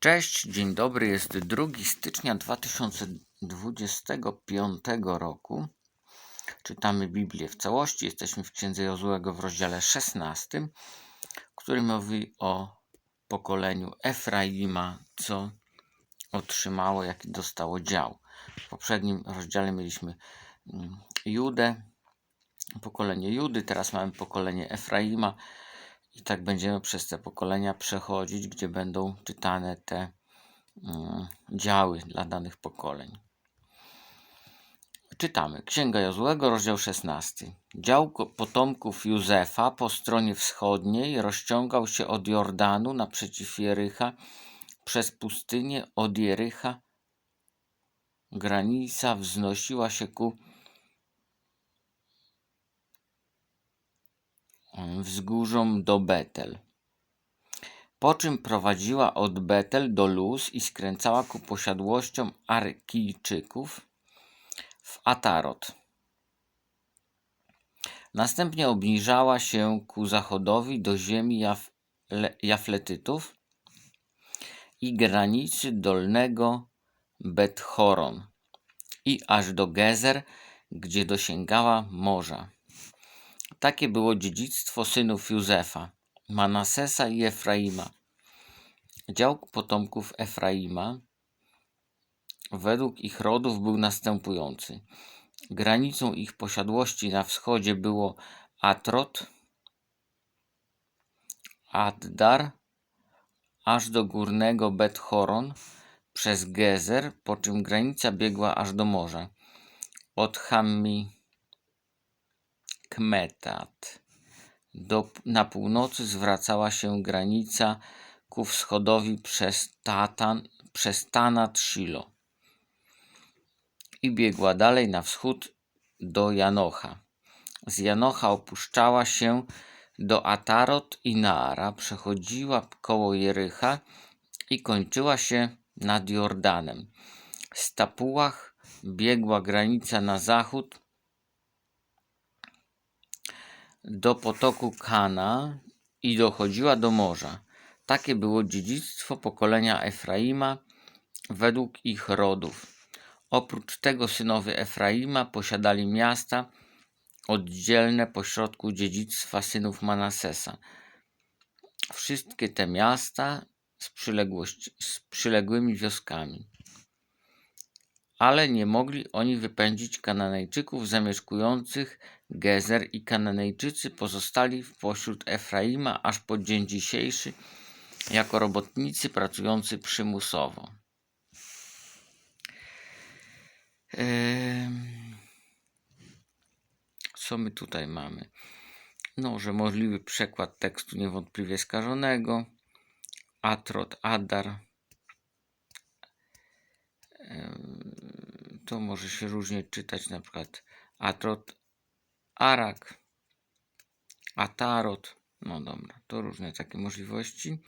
Cześć, dzień dobry. Jest 2 stycznia 2025 roku. Czytamy Biblię w całości. Jesteśmy w Księdze Jozłego w rozdziale 16, który mówi o pokoleniu Efraima, co otrzymało, jaki dostało dział. W poprzednim rozdziale mieliśmy mm, Judę, pokolenie Judy, teraz mamy pokolenie Efraima. I tak będziemy przez te pokolenia przechodzić, gdzie będą czytane te mm, działy dla danych pokoleń. Czytamy. Księga Jozłego, rozdział 16. Dział potomków Józefa po stronie wschodniej rozciągał się od Jordanu naprzeciw Jericha przez pustynię od Jericha. Granica wznosiła się ku wzgórzom do Betel. Po czym prowadziła od Betel do Luz i skręcała ku posiadłościom Arkijczyków w Atarot. Następnie obniżała się ku zachodowi do ziemi Jaf Le- Jafletytów i granicy dolnego Bethoron i aż do Gezer, gdzie dosięgała morza. Takie było dziedzictwo synów Józefa, Manasesa i Efraima. Dział potomków Efraima według ich rodów był następujący. Granicą ich posiadłości na wschodzie było Atrot, Addar, aż do górnego Bet-Horon przez Gezer, po czym granica biegła aż do morza. Od Hammi Kmetat. Do, na północy zwracała się granica ku wschodowi przez, Tatan, przez Tanat Shilo i biegła dalej na wschód do Janocha. Z Janocha opuszczała się do Atarot i Naara, przechodziła koło Jericha i kończyła się nad Jordanem. Z Tapułach biegła granica na zachód do potoku Kana i dochodziła do morza. Takie było dziedzictwo pokolenia Efraima według ich rodów. Oprócz tego synowie Efraima posiadali miasta oddzielne pośrodku dziedzictwa synów Manasesa. Wszystkie te miasta z, z przyległymi wioskami. Ale nie mogli oni wypędzić Kananejczyków zamieszkujących Gezer i Kananejczycy pozostali pośród Efraima aż po dzień dzisiejszy jako robotnicy pracujący przymusowo. Co my tutaj mamy? No, że możliwy przekład tekstu niewątpliwie skażonego. Atrot, Adar. To może się różnie czytać, na przykład Atrot, Arak, Atarot. No dobra, to różne takie możliwości.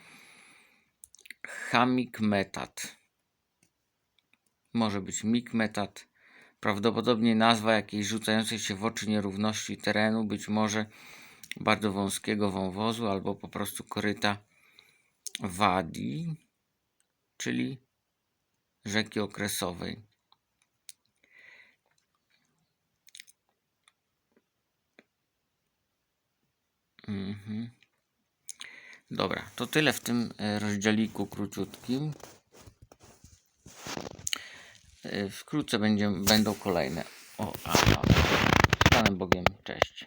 Hamikmetat. Może być mikmetat. Prawdopodobnie nazwa jakiejś rzucającej się w oczy nierówności terenu, być może bardzo wąskiego wąwozu albo po prostu koryta wadi, czyli rzeki okresowej. Mhm. Dobra, to tyle w tym e, rozdzieliku króciutkim. E, Wkrótce będzie, będą kolejne. O, a, a. Panem Bogiem, cześć.